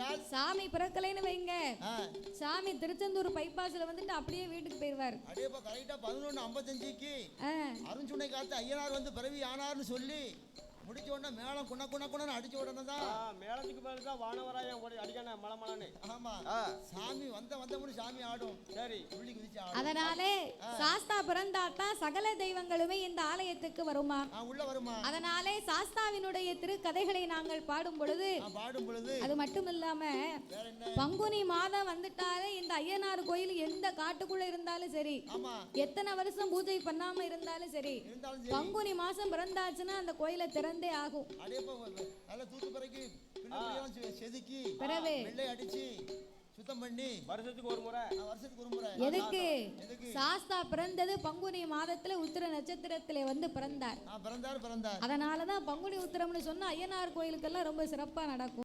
என்றால் சாமி பிறக்கலைன்னு வைங்க. சாமி திருச்செந்தூர் பைபாஸ்ல வந்துட்டு அப்படியே வீட்டுக்கு போயிருவார். அப்படியே கரெக்டா பதினொன்று ஐம்பத்தஞ்சுக்கு அருஞ்சுனை காத்து ஐயனார் வந்து பிறவி ஆனார்னு சொல்லி முடிச்ச உடனே மேளம் குண குண குணன்னு அடிச்ச உடனே தான். மேளத்துக்கு பேரு தான் வானவராயம் ஓடி அடிக்கணும் மலை மலைன்னு. ஆமா. சாமி வந்த வந்தமுன்னு சாமி ஆடும். சரி. துள்ளி குதிச்சு ஆடும். அதனாலே சாஸ்தா பிறந்தாத்தான் சகல தெய்வங்களுமே இந்த ஆலயத்துக்கு வருமா? உள்ள வருமா? அதனாலே சாஸ்தாவினுடைய திருக்கதைகளை நாங்கள் பாடும் பொழுது பாடும் பொழுது. அது மட்டும் இல்லாம பங்குனி மாதம் வந்துட்டாலே இந்த ஐயனார் கோயில் எந்த காட்டுக்குள்ள இருந்தாலும் சரி ஆமா. எத்தனை வருஷம் பூஜை பண்ணாம இருந்தாலும் சரி இருந்தாலும் சரி. பங்குனி மாசம் பிறந்தாச்சுன்னா அந்த கோயிலை திறந்தே ஆகும். அப்படியே இப்போ நல்ல தூத்து பிறகு பின்னாடி செ- செதுக்கி பிறகு வெள்ளை அடிச்சு சுத்தம் பண்ணி. வருஷத்துக்கு ஒரு முறை. ஆ, வருஷத்துக்கு ஒரு முறை. எதுக்கு? எதுக்கு? சாஸ்தா பிறந்தது பங்குனி மாதத்துல உத்திர நட்சத்திரத்திலே வந்து பிறந்தார். ஆ, பிறந்தார் பிறந்தார். அதனாலதான் பங்குனி உத்திரம்னு சொன்னா ஐயனார் கோயிலுக்கெல்லாம் ரொம்ப சிறப்பா நடக்கும்.